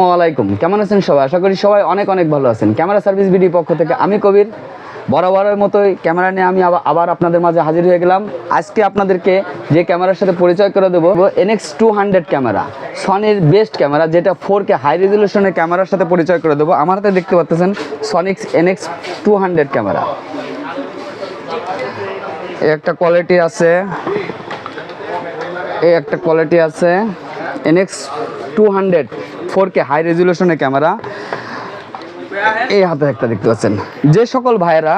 আসসালামু আলাইকুম। কেমন আছেন সবাই? আশা করি সবাই অনেক অনেক ভালো আছেন। ক্যামেরা সার্ভিস বিডি পক্ষ থেকে আমি কবির। বরাবরের মতোই ক্যামেরা নিয়ে আমি আবার- আপনাদের মাঝে হাজির হয়ে গেলাম। আজকে আপনাদেরকে যে ক্যামেরার সাথে পরিচয় করে দেবো এনএক্স টু হান্ড্রেড ক্যামেরা। সনির বেস্ট ক্যামেরা, যেটা ফোর কে হাই রেজলিউশনের ক্যামেরার সাথে পরিচয় করে দেবো। আমার হাতে দেখতে পাচ্ছেন সনিক্স এনএক্স টু হান্ড্রেড ক্যামেরা। একটা কোয়ালিটি আছে। এই একটা কোয়ালিটি আছে। NX two hundred four K high রেজলিউশনের camera এই হাতে একটা দেখতে পাচ্ছেন। যে সকল ভাইয়েরা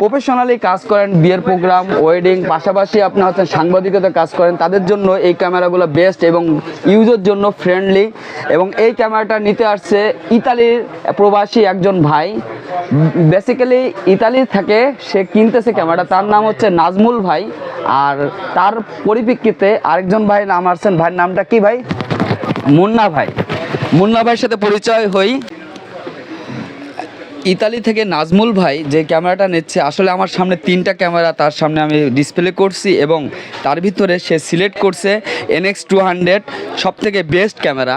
প্রফেশনালি কাজ করেন, বিয়ের প্রোগ্রাম ওয়েডিং পাশাপাশি আপনি হচ্ছেন সাংবাদিকতা কাজ করেন, তাদের জন্য এই ক্যামেরাগুলো বেস্ট এবং ইউজের জন্য ফ্রেন্ডলি এবং এই ক্যামেরাটা নিতে আসছে ইতালির প্রবাসী একজন ভাই। বেসিক্যালি ইতালি থেকে সে কিনতেছে ক্যামেরাটা তার নাম হচ্ছে নাজমুল ভাই। আর তার পরিপ্রেক্ষিতে আরেকজন ভাই নাম আসছেন। ভাইয়ের নামটা কি ভাই? মুন্না ভাই। মুন্না ভাইয়ের সাথে পরিচয় হই। ইতালি থেকে নাজমুল ভাই, যে ক্যামেরাটা নিচ্ছে, আসলে আমার সামনে তিনটা ক্যামেরা, তার সামনে আমি ডিসপ্লে করছি এবং তার ভিতরে সে সিলেক্ট করছে এনএক্স টু হান্ড্রেড সব থেকে বেস্ট ক্যামেরা।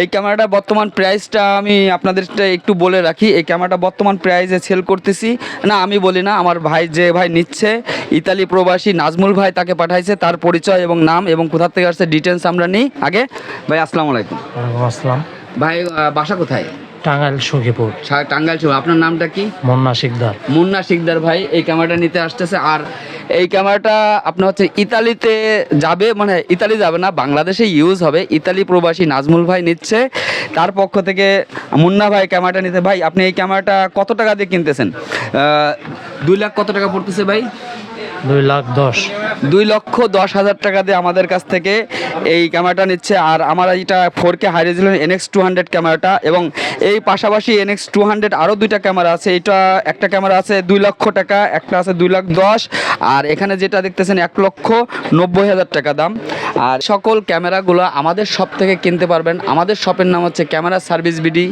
এই ক্যামেরাটা বর্তমান প্রাইসটা আমি আপনাদের একটু বলে রাখি এই ক্যামেরাটা বর্তমান প্রাইসে সেল করতেছি। না আমি বলি না আমার ভাই যে ভাই নিচ্ছে ইতালি প্রবাসী নাজমুল ভাই তাকে পাঠাইছে তার পরিচয় এবং নাম এবং কোথা থেকে আসছে ডিটেলস আমরা নিই। আগে ভাই আসসালামু আলাইকুম। আসসালাম। ভাই বাসা কোথায়? টাঙ্গাইল সখীপুর টাঙ্গাইল ছিল আপনার নামটা কি? মন্না শিকদার। মুন্না শিকদার ভাই এই ক্যামেরাটা নিতে আসতেছে। আর এই ক্যামেরাটা আপনার হচ্ছে ইতালিতে যাবে মানে ইতালি যাবে না, বাংলাদেশে ইউজ হবে। ইতালি প্রবাসী নাজমুল ভাই নিচ্ছে। তার পক্ষ থেকে মুন্না ভাই ক্যামেরাটা নিতে ভাই, আপনি এই ক্যামেরাটা কত টাকা দিয়ে কিনতেছেন? দুই লাখ কত টাকা পড়তেছে ভাই? দুই লাখ দশ। দুই লক্ষ দশ হাজার টাকা দিয়ে আমাদের কাছ থেকে এই ক্যামেরাটা নিচ্ছে। আর আমার এটা four K high resolution NX two hundred ক্যামেরাটা এবং এই পাশাপাশি এনএক্স টু হান্ড্রেড আরও দুইটা ক্যামেরা আছে। এটা একটা ক্যামেরা আছে দুই লক্ষ টাকা, একটা আছে দুই লাখ দশ। আর এখানে যেটা দেখতেছেন এক লক্ষ নব্বই হাজার টাকা দাম। আর সকল ক্যামেরাগুলো আমাদের শপ থেকে কিনতে পারবেন। আমাদের শপের নাম হচ্ছে ক্যামেরা সার্ভিস বিডি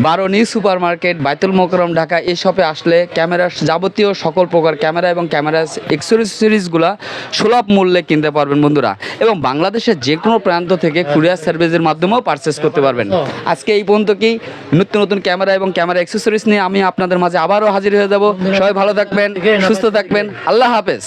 বারো new super market Baitul Mukarram Dhaka. এই শপে আসলে ক্যামেরার যাবতীয় সকল প্রকার ক্যামেরা এবং ক্যামেরা এক্সেসরিজগুলো সুলভ মূল্যে কিনতে পারবেন বন্ধুরা। এবং বাংলাদেশের যে কোনো প্রান্ত থেকে কুরিয়ার সার্ভিসের মাধ্যমেও পারচেস করতে পারবেন। আজকে এই পর্যন্ত কি? নতুন নতুন ক্যামেরা এবং ক্যামেরা এক্সেসরিজ নিয়ে আমি আপনাদের মাঝে আবারও হাজির হয়ে যাব। সবাই ভালো থাকবেন, সুস্থ থাকবেন। আল্লাহ হাফেজ।